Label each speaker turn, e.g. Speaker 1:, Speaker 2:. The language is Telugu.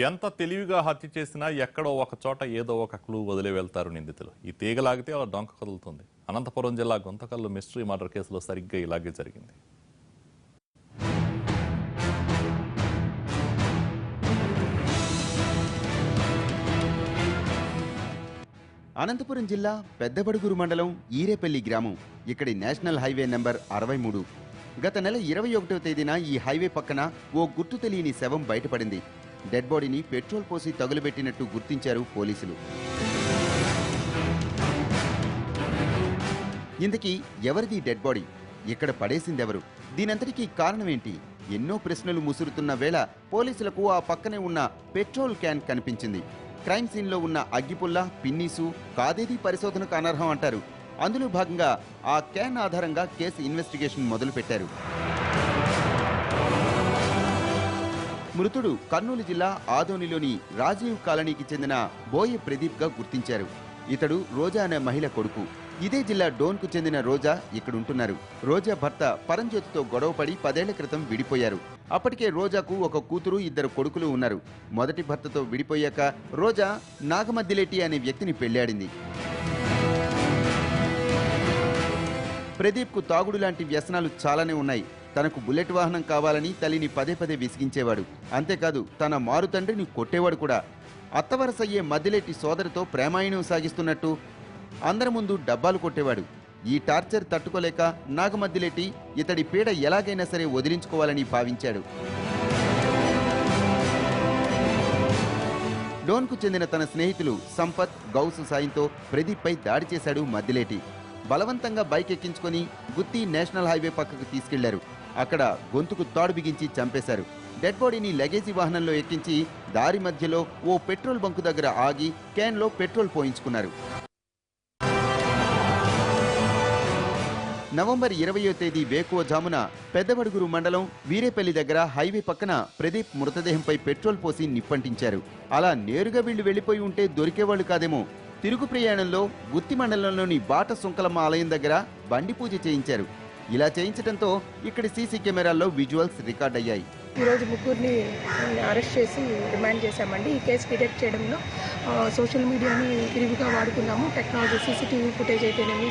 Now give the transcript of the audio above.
Speaker 1: ఎంత తెలివిగా హత్య చేసినా ఎక్కడో ఒక చోట ఏదో ఒక క్లూ వదిలి వెళ్తారు నిందితులు. ఈ తీగలాగితే అలా డొంక కదులుతుంది. అనంతపురం జిల్లా గుంతకల్లు మిస్టరీ మర్డర్ కేసులో సరిగ్గా ఇలాగే జరిగింది.
Speaker 2: అనంతపురం జిల్లా పెద్దబడుగురు మండలం ఈరేపల్లి గ్రామం. ఇక్కడి నేషనల్ హైవే నెంబర్ అరవై మూడు. గత నెల ఇరవై ఒకటవ తేదీన ఈ హైవే పక్కన ఓ గుర్తు తెలియని శవం బయటపడింది. డెడ్ బాడీని పెట్రోల్ పోసి తగులబెట్టినట్టు గుర్తించారు పోలీసులు. ఇంతకీ ఎవరిది డెడ్ బాడీ? ఇక్కడ పడేసిందెవరు? దీనంతటికీ కారణమేంటి? ఎన్నో ప్రశ్నలు ముసురుతున్న వేళ పోలీసులకు ఆ పక్కనే ఉన్న పెట్రోల్ క్యాన్ కనిపించింది. క్రైమ్ సీన్లో ఉన్న అగ్గిపుల్ల పిన్నీసు కాదేది పరిశోధనకు అనర్హం అంటారు. అందులో భాగంగా ఆ క్యాన్ ఆధారంగా కేసు ఇన్వెస్టిగేషన్ మొదలుపెట్టారు. మృతుడు కర్నూలు జిల్లా ఆదోనిలోని రాజీవ్ కాలనీకి చెందిన బోయ ప్రదీప్గా గుర్తించారు. ఇతడు రోజా అనే మహిళ కొడుకు. ఇదే జిల్లా డోన్కు చెందిన రోజా ఇక్కడ ఉంటున్నారు రోజా భర్త పరంజ్యోతితో గొడవపడి పదేళ్ళ క్రితం విడిపోయారు. అప్పటికే రోజాకు ఒక కూతురు ఇద్దరు కొడుకులు ఉన్నారు. మొదటి భర్తతో విడిపోయాక రోజా నాగమద్దిలెట్టి అనే వ్యక్తిని పెళ్ళాడింది. ప్రదీప్కు తాగుడు లాంటి వ్యసనాలు చాలానే ఉన్నాయి. తనకు బుల్లెట్ వాహనం కావాలని తల్లిని పదే పదే విసిగించేవాడు. అంతేకాదు తన మారు తండ్రిని కొట్టేవాడు కూడా. అత్తవరసయ్యే మద్దిలేటి సోదరితో ప్రేమాయణం సాగిస్తున్నట్టు అందరి ముందు డబ్బాలు కొట్టేవాడు. ఈ టార్చర్ తట్టుకోలేక నాగమద్దిలేటి ఇతడి పీడ ఎలాగైనా సరే వదిలించుకోవాలని భావించాడు. డోన్కు చెందిన తన స్నేహితులు సంపత్ గౌసు సాయంతో ప్రదీప్పై దాడి చేశాడు మద్దిలేటి. బలవంతంగా బైక్ ఎక్కించుకొని గుత్తి నేషనల్ హైవే పక్కకు తీసుకెళ్ళారు. అక్కడ గొంతుకు తాడు బిగించి చంపేశారు. డెడ్ బాడీని లగేజీ వాహనంలో ఎక్కించి దారి మధ్యలో ఓ పెట్రోల్ బంకు దగ్గర ఆగి క్యాన్లో పెట్రోల్ పోయించుకున్నారు. నవంబర్ ఇరవయో తేదీ వేకువజామున పెద్దవడుగురు మండలం వీరేపల్లి దగ్గర హైవే పక్కన ప్రదీప్ మృతదేహంపై పెట్రోల్ పోసి నిప్పంటించారు. అలా నేరుగా వీళ్ళు వెళ్ళిపోయి ఉంటే దొరికేవాళ్ళు కాదేమో. తిరుగు ప్రయాణంలో గుత్తి మండలంలోని బాట సుంకలమ్మ ఆలయం దగ్గర బండి పూజ చేయించారు. ఇలా చేయించడంతో ఇక్కడి సీసీ కెమెరాల్లో విజువల్స్ రికార్డ్ అయ్యాయి.
Speaker 3: ఈరోజు ముగ్గురిని అరెస్ట్ చేసి రిమాండ్ చేశామండి. ఈ కేసు డిటెక్ట్ చేయడంలో సోషల్ మీడియాని విరివిగా వాడుకున్నాము. టెక్నాలజీ సీసీటీవీ ఫుటేజ్ అయితేనేమి